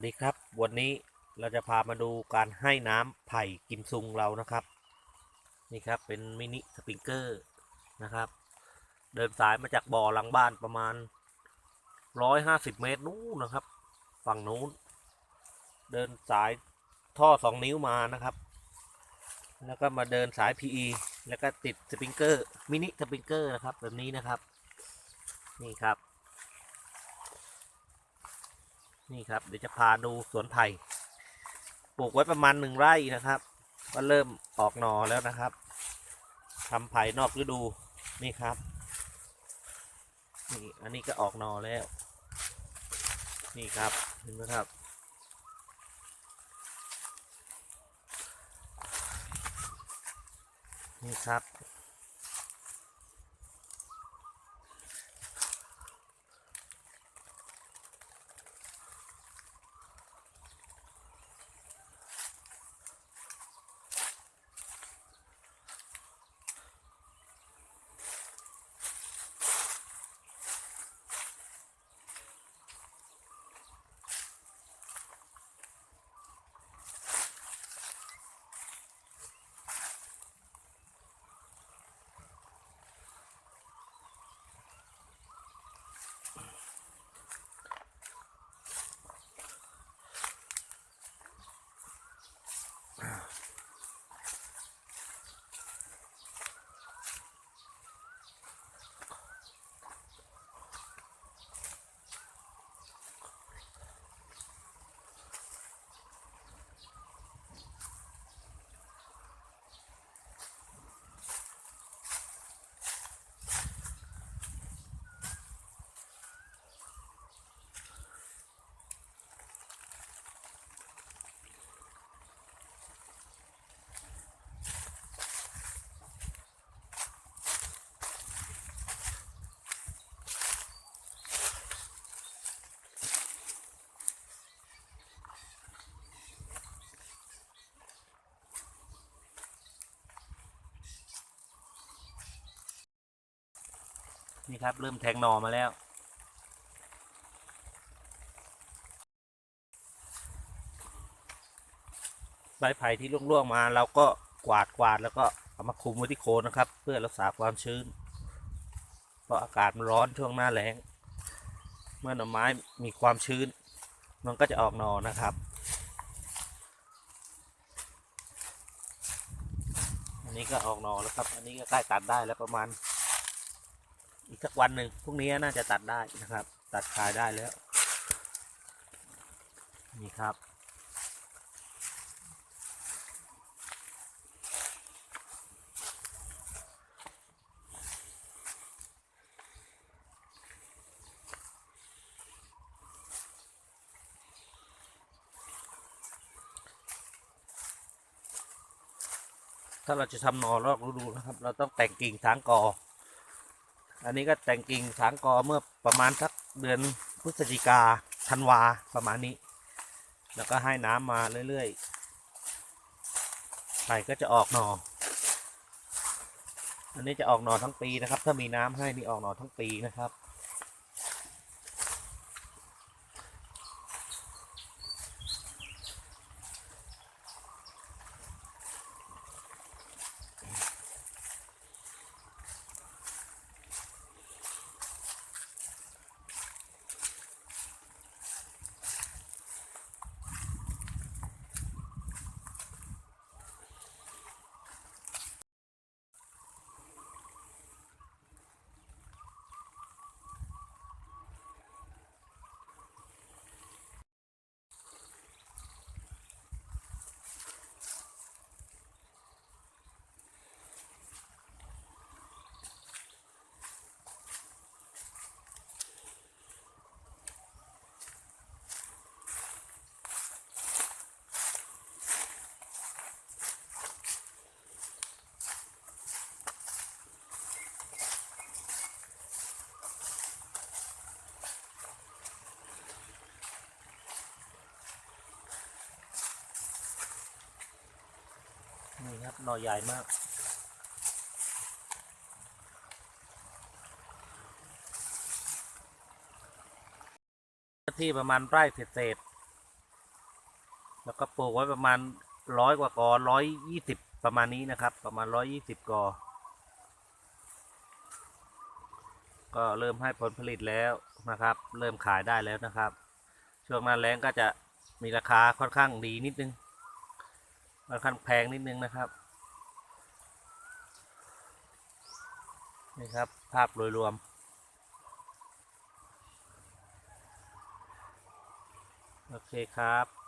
สวัสดีครับ วันนี้เราจะพามาดูการให้น้ำไผ่กิมซุงเรานะครับ นี่ครับเป็นมินิสปริงเกอร์นะครับ เดินสายมาจากบ่อหลังบ้านประมาณร้อยห้าสิบเมตรนู้นนะครับ ฝั่งนู้น เดินสายท่อสองนิ้วมานะครับ แล้วก็มาเดินสาย PE แล้วก็ติดสปริงเกอร์มินิสปริงเกอร์นะครับแบบนี้นะครับ นี่ครับ นี่ครับเดี๋ยวจะพาดูสวนไผ่ปลูกไว้ประมาณหนึ่งไร่นะครับ ก็เริ่มออกหน่อแล้วนะครับทำไผ่นอกฤดูนี่ครับนี่อันนี้ก็ออกหน่อแล้ว นี่ครับเห็นไหมครับนี่ครับ นี่ครับ เริ่มแทงหน่อมาแล้ว ใบไผ่ที่ร่วงๆมาเราก็กวาดกวาดแล้วก็เอามาคุมไว้ที่โคนนะครับ เพื่อรักษาความชื้น เพราะอากาศมันร้อนช่วงหน้าแล้ง เมื่อหน่อไม้มีความชื้น มันก็จะออกหน่อนะครับอันนี้ก็ออกหนอแล้วครับ อันนี้ก็ใกล้ตัดได้แล้วประมาณ อีกสักวันหนึ่งพรุ่งนี้น่าจะตัดได้นะครับ ตัดขายได้แล้ว นี่ครับ ถ้าเราจะทำหนอรอกฤดูนะครับ เราต้องแต่งกิ่งทางกอ อันนี้ก็แต่งกิ่งสางกอเมื่อประมาณสักเดือนพฤศจิกาธันวาประมาณนี้ แล้วก็ให้น้ำมาเรื่อยๆไผ่ก็จะออกหนออันนี้จะออกหนอทั้งปีนะครับ ถ้ามีน้ำให้นี่ออกหนอทั้งปีนะครับ นี่ครับหน่อใหญ่มากที่ประมาณไร่เศษแล้วก็ปลูกไว้ประมาณร้อยกว่ากอร้อยยี่สิบประมาณนี้นะครับ ประมาณร้อยยี่สิบกอ ก็เริ่มให้ผลผลิตแล้วนะครับ เริ่มขายได้แล้วนะครับ ช่วงหน้าแล้งก็จะมีราคาค่อนข้างดีนิดนึง ค่อนข้างแพงนิดนึงนะครับ นี่ครับภาพโดยรวม โอเคครับ